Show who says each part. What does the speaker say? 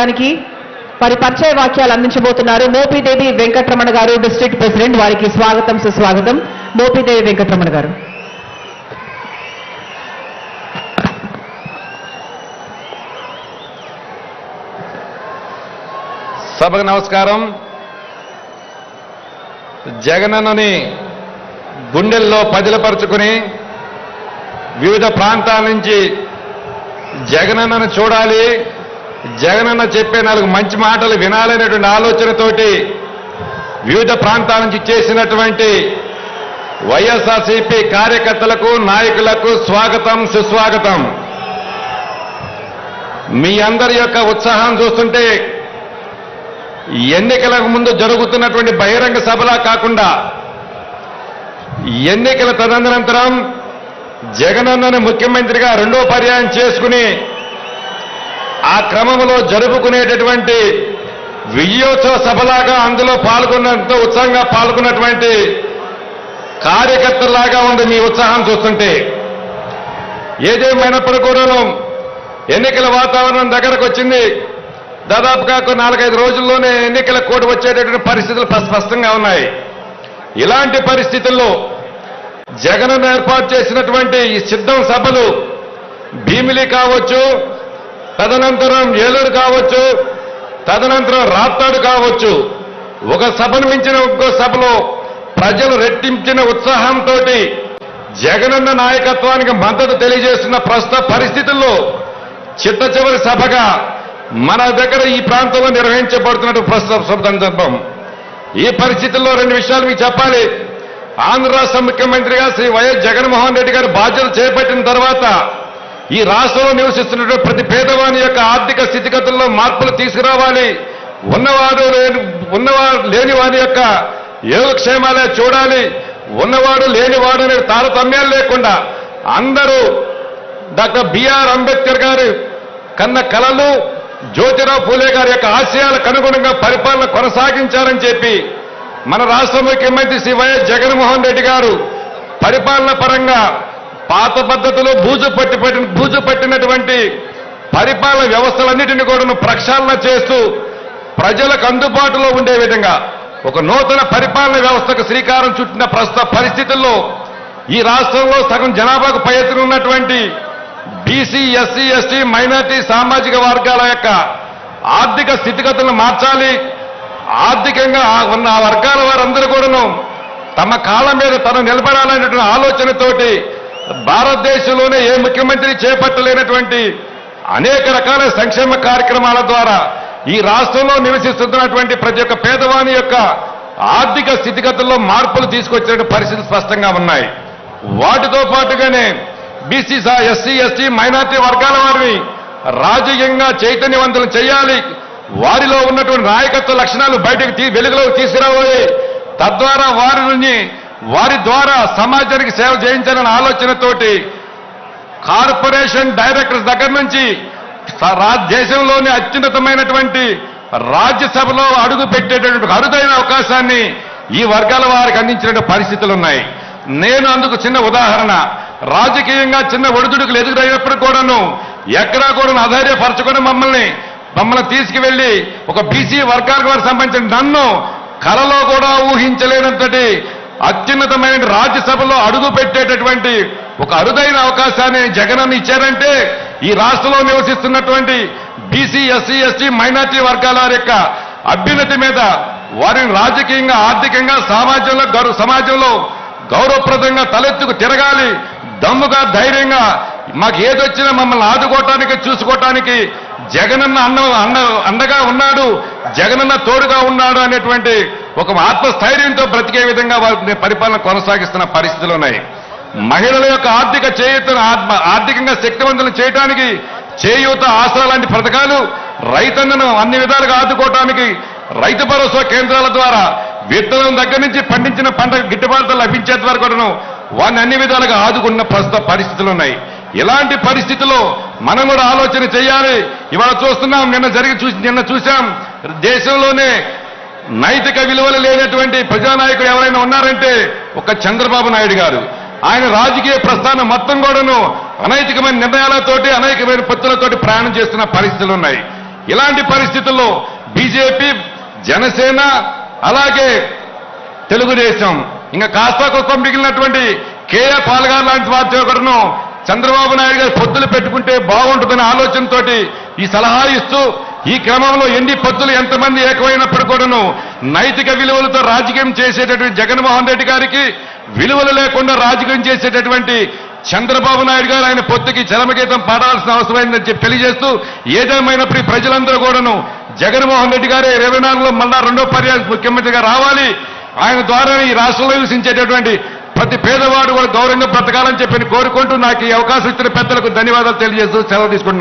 Speaker 1: చేయడానికి మరి పరిచయ వాక్యాలు అందించబోతున్నారు. మోపిదేవి వెంకటరమణ గారు డిస్ట్రిక్ట్ ప్రెసిడెంట్ వారికి స్వాగతం సుస్వాగతం. మోపిదేవి వెంకటరమణ గారు.
Speaker 2: సభకు నమస్కారం. జగనన్నని గుండెల్లో పదిలపరుచుకుని వివిధ ప్రాంతాల నుంచి జగనన్నను చూడాలి. జగనన్న చెప్పే నాలుగు మంచి మాటలు వినాలనేటువంటి ఆలోచనతోటి వివిధ ప్రాంతాల నుంచి చేసినటువంటి వైఎస్ఆర్సీపీ కార్యకర్తలకు నాయకులకు స్వాగతం సుస్వాగతం. మీ అందరి యొక్క ఉత్సాహం చూస్తుంటే ఎన్నికలకు ముందు జరుగుతున్నటువంటి బహిరంగ సభలా కాకుండా ఎన్నికల తదనంతరం జగనన్నను ముఖ్యమంత్రిగా రెండో పర్యాయం చేసుకుని ఆ క్రమంలో జరుపుకునేటటువంటి విజయోత్సవ సభలాగా అందులో పాల్గొన్నంత ఉత్సాహంగా పాల్గొన్నటువంటి కార్యకర్తలాగా ఉంది మీ ఉత్సాహం చూస్తుంటే ఏదేమైనప్పుడు కూడాను ఎన్నికల వాతావరణం దగ్గరకు వచ్చింది. దాదాపుగా ఒక నాలుగైదు రోజుల్లోనే ఎన్నికల కోటి వచ్చేటటువంటి పరిస్థితులు స్పష్టంగా ఉన్నాయి. ఇలాంటి పరిస్థితుల్లో జగన్ ఏర్పాటు చేసినటువంటి ఈ సిద్ధం సభలు భీమిలి కావచ్చు తదనంతరం ఏలూరు కావచ్చు తదనంతరం రాప్తాడు కావచ్చు. ఒక సభను మించిన ఇంకో సభలో ప్రజలు రెట్టించిన ఉత్సాహంతో జగనన్న నాయకత్వానికి మద్దతు తెలియజేస్తున్న ప్రస్తుత పరిస్థితుల్లో చిట్ట చివరి సభగా మన దగ్గర ఈ ప్రాంతంలో నిర్వహించబడుతున్నట్టు ప్రస్తుత సందర్భం. ఈ పరిస్థితుల్లో రెండు విషయాలు మీకు చెప్పాలి. ఆంధ్ర రాష్ట్ర ముఖ్యమంత్రిగా శ్రీ వైఎస్ జగన్మోహన్ రెడ్డి గారు బాధ్యతలు చేపట్టిన తర్వాత ఈ రాష్ట్రంలో నివసిస్తున్నటువంటి ప్రతి పేదవాని యొక్క ఆర్థిక స్థితిగతుల్లో మార్పులు తీసుకురావాలి. ఉన్నవాడు లేని ఉన్నవాడు లేని వారి యొక్క యోగక్షేమాలే చూడాలి. ఉన్నవాడు లేనివాడు అనే తారతమ్యాలు లేకుండా అందరూ డాక్టర్ బిఆర్ అంబేద్కర్ గారు కన్న కలలు జ్యోతిరావు పూలే గారి యొక్క ఆశయాలకు అనుగుణంగా పరిపాలన కొనసాగించారని చెప్పి మన రాష్ట్ర ముఖ్యమంత్రి శ్రీ వైఎస్ జగన్మోహన్ రెడ్డి గారు పరిపాలన పరంగా పాత పద్ధతిలో బూజు పట్టి పట్టిన బూజు పట్టినటువంటి పరిపాలన వ్యవస్థలన్నిటిని కూడా ప్రక్షాళన చేస్తూ ప్రజలకు అందుబాటులో ఉండే విధంగా ఒక నూతన పరిపాలన వ్యవస్థకు శ్రీకారం చుట్టిన ప్రస్తుత పరిస్థితుల్లో ఈ రాష్ట్రంలో సగం జనాభాకు పై ఉన్నటువంటి బీసీ ఎస్సీ ఎస్టీ మైనార్టీ సామాజిక వర్గాల యొక్క ఆర్థిక స్థితిగతులను మార్చాలి. ఆర్థికంగా ఉన్న ఆ వర్గాల వారందరూ కూడాను తమ కాళ్ళ మీద తను నిలబడాలనేటువంటి ఆలోచనతోటి భారతదేశంలోనే ఏ ముఖ్యమంత్రి చేపట్టలేనటువంటి అనేక రకాల సంక్షేమ కార్యక్రమాల ద్వారా ఈ రాష్ట్రంలో నివసిస్తున్నటువంటి ప్రతి ఒక్క పేదవాని యొక్క ఆర్థిక స్థితిగతుల్లో మార్పులు తీసుకొచ్చిన పరిస్థితులు స్పష్టంగా ఉన్నాయి. వాటితో పాటుగానే బీసీ ఎస్సీ ఎస్టీ మైనార్టీ వర్గాల వారిని రాజకీయంగా చైతన్యవంతులు చేయాలి. వారిలో ఉన్నటువంటి నాయకత్వ లక్షణాలు బయటకు తీ వెలుగులోకి తీసుకురావాలి. తద్వారా వారిని వారి ద్వారా సమాజానికి సేవ చేయించాలనే ఆలోచనతోటి కార్పొరేషన్ డైరెక్టర్స్ దగ్గర నుంచి స- దేశంలోని అత్యున్నతమైనటువంటి రాజ్యసభలో అడుగు పెట్టేటటువంటి అరుదైన అవకాశాన్ని ఈ వర్గాల వారికి అందించిన పరిస్థితులు ఉన్నాయి. నేను అందుకు చిన్న ఉదాహరణ. రాజకీయంగా చిన్న ఒడిదుడుకులు ఎదురైనప్పుడు కూడాను ఎక్కడా కూడా అధైర్యపరచుకొని మమ్మల్ని మమ్మల్ని తీసుకువెళ్ళి ఒక బీసీ వర్గాలకు వారికి సంబంధించిన నన్ను కలలో కూడా ఊహించలేనంతటి అత్యున్నతమైన రాజ్యసభలో అడుగు పెట్టేటటువంటి ఒక అరుదైన అవకాశాన్ని జగనన్న ఇచ్చారంటే ఈ రాష్ట్రంలో నివసిస్తున్నటువంటి బీసీ ఎస్సీ ఎస్టీ మైనార్టీ వర్గాల యొక్క అభ్యున్నతి మీద వారిని రాజకీయంగా ఆర్థికంగా సమాజంలో గౌరవ సమాజంలో గౌరవప్రదంగా తలెత్తుకు తిరగాలి. దమ్ముగా ధైర్యంగా మాకు ఏదొచ్చినా మమ్మల్ని ఆదుకోవటానికి చూసుకోవటానికి జగనన్న అన్న అన్న అండగా ఉన్నాడు. జగనన్న తోడుగా ఉన్నాడు అనేటువంటి ఒక ఆత్మస్థైర్యంతో బ్రతికే విధంగా వారి పరిపాలన కొనసాగిస్తున్న పరిస్థితులు ఉన్నాయి. మహిళల యొక్క ఆర్థిక చేయూతను ఆత్మ- ఆర్థికంగా శక్తివంతులు చేయడానికి చేయూత ఆసరా లాంటి పథకాలు రైతన్నను అన్ని విధాలుగా ఆదుకోవటానికి రైతు భరోసా కేంద్రాల ద్వారా విత్తనం దగ్గర నుంచి పండించిన పంట గిట్టుబాటు లభించేంత వరకు కూడాను వారిని అన్ని విధాలుగా ఆదుకున్న ప్రస్తుత పరిస్థితులు ఉన్నాయి. ఇలాంటి పరిస్థితుల్లో మనం కూడా ఆలోచన చేయాలి. ఇవాళ చూస్తున్నాం నిన్న జరిగి చూసి నిన్న చూశాం. దేశంలోనే నైతిక విలువలు లేనటువంటి ప్రజానాయకుడు ఎవరైనా ఉన్నారంటే ఒక చంద్రబాబు నాయుడు గారు. ఆయన రాజకీయ ప్రస్థానం మొత్తం కూడాను అనైతికమైన నిర్ణయాలతోటి అనేకమైన పొత్తులతోటి ప్రయాణం చేస్తున్న పరిస్థితులు ఉన్నాయి. ఇలాంటి పరిస్థితుల్లో బీజేపీ జనసేన అలాగే తెలుగుదేశం ఇంకా కాస్త కుక్క మిగిలినటువంటి కేఏ పాల్గార్ లాంటి వారితో కూడాను చంద్రబాబు నాయుడు గారు పొత్తులు పెట్టుకుంటే బాగుంటుందనే ఆలోచనతోటి ఈ సలహా ఇస్తూ ఈ క్రమంలో ఎన్ని పత్తులు ఎంతమంది ఏకమైనప్పుడు కూడాను నైతిక విలువలతో రాజకీయం చేసేటటువంటి జగన్మోహన్ రెడ్డి గారికి విలువలు లేకుండా రాజకీయం చేసేటటువంటి చంద్రబాబు నాయుడు గారు ఆయన పొత్తుకి చరమగీతం పాడాల్సిన అవసరమైందని చెప్పి తెలియజేస్తూ ఏదేమైనప్పుడు ప్రజలందరూ కూడాను జగన్మోహన్ రెడ్డి గారే ఇరవై నాలుగులో మళ్ళా రెండో పర్యాయం ముఖ్యమంత్రిగా రావాలి. ఆయన ద్వారా ఈ రాష్ట్రంలో నివసించేటటువంటి ప్రతి పేదవాడు కూడా గౌరవంగా బ్రతకాలని చెప్పి కోరుకుంటూ నాకు ఈ అవకాశం ఇచ్చిన పెద్దలకు ధన్యవాదాలు తెలియజేస్తూ సెలవు తీసుకుంటున్నాను.